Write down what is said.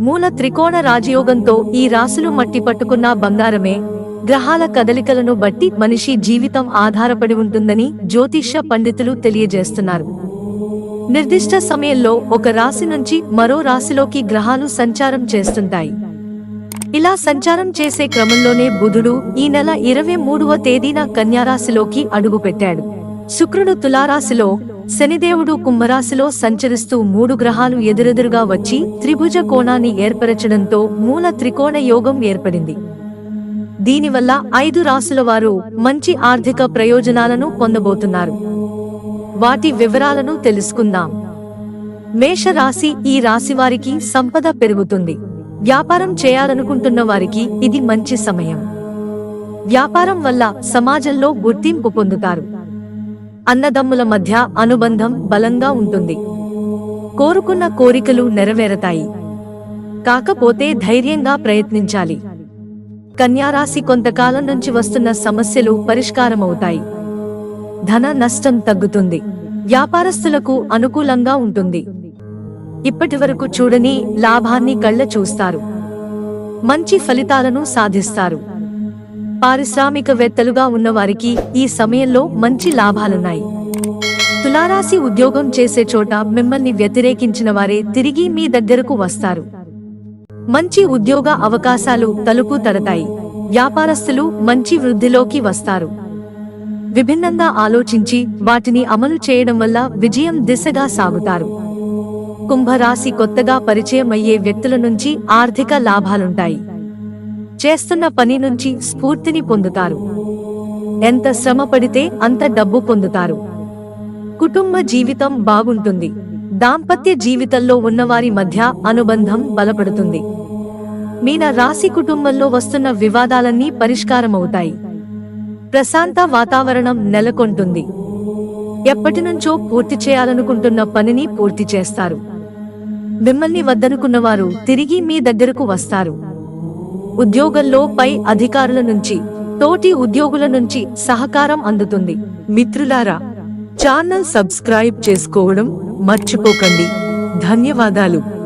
మూల త్రికోణ రాజయోగంతో ఈ రాసులు మట్టి పట్టుకున్న బంగారమే. గ్రహాల కదలికలను బట్టి మనిషి జీవితం ఆధారపడి ఉంటుందని జ్యోతిష్య పండితులు తెలియజేస్తున్నారు. నిర్దిష్ట సమయంలో ఒక రాశి నుంచి మరో రాశిలోకి గ్రహాలు సంచారం చేస్తుంటాయి. ఇలా సంచారం చేసే క్రమంలోనే బుధుడు ఈ నెల ఇరవై మూడవ తేదీన కన్యారాశిలోకి అడుగుపెట్టాడు. శుక్రుడు తులారాశిలో శనిదేవుడు కుంభరాశిలో సంచరిస్తూ మూడు గ్రహాలు ఎదురెదురుగా వచ్చి త్రిభుజ కోణాన్ని ఏర్పరచడంతో మూల త్రికోణ యోగం ఏర్పడింది. దీనివల్ల ఐదు రాశుల వారు మంచి ఆర్థిక ప్రయోజనాలను పొందబోతున్నారు. వాటి వివరాలను తెలుసుకుందాం. మేషరాశి ఈ రాశి వారికి సంపద పెరుగుతుంది. వ్యాపారం చేయాలనుకుంటున్న వారికి ఇది మంచి సమయం. వ్యాపారం వల్ల సమాజంలో గుర్తింపు పొందుతారు. అన్నదమ్ముల మధ్య అనుబంధం బలంగా ఉంటుంది. కోరుకున్న కోరికలు నెరవేరతాయి. కాకపోతే ధైర్యంగా ప్రయత్నించాలి. కన్యారాశి కొంతకాలం నుంచి వస్తున్న సమస్యలు పరిష్కారమవుతాయి. ధన నష్టం తగ్గుతుంది. వ్యాపారస్తులకు అనుకూలంగా ఉంటుంది. ఇప్పటివరకు చూడని లాభాన్ని కళ్ళ చూస్తారు మంచి ఫలితాలను సాధిస్తారు. పారిశ్రామికవేత్తలుగా ఉన్నవారికి ఈ సమయంలో మంచి లాభాలున్నాయి. తులారాశి ఉద్యోగం చేసే చోట మిమ్మల్ని వ్యతిరేకించిన వారే తిరిగి మీ దగ్గరకు వస్తారు. మంచి ఉద్యోగ అవకాశాలు తలుపు తడతాయి. వ్యాపారస్తులు మంచి వృద్ధిలోకి వస్తారు. విభిన్నంగా ఆలోచించి వాటిని అమలు చేయడం వల్ల విజయం దిశగా సాగుతారు. కుంభరాశి కొత్తగా పరిచయం అయ్యే వ్యక్తుల నుంచి ఆర్థిక లాభాలుంటాయి. చేస్తున్న పని నుంచి స్ఫూర్తిని పొందుతారు. ఎంత శ్రమ పడితే అంత డబ్బు పొందుతారు. కుటుంబ జీవితం బాగుంటుంది. దాంపత్య జీవితంలో ఉన్నవారి మధ్య అనుబంధం బలపడుతుంది. మీన రాశి కుటుంబంలో వస్తున్న వివాదాలన్నీ పరిష్కారమవుతాయి. ప్రశాంత వాతావరణం నెలకొంటుంది. ఎప్పటినుంచో పూర్తి చేయాలనుకుంటున్న పనిని పూర్తి చేస్తారు. మిమ్మల్ని వద్దనుకున్నవారు తిరిగి మీ దగ్గరకు వస్తారు. ఉద్యోగంలో పై అధికారుల నుంచి తోటి ఉద్యోగుల నుంచి సహకారం అందుతుంది. మిత్రులారా ఛానల్ సబ్స్క్రైబ్ చేసుకోవడం మర్చిపోకండి. ధన్యవాదాలు.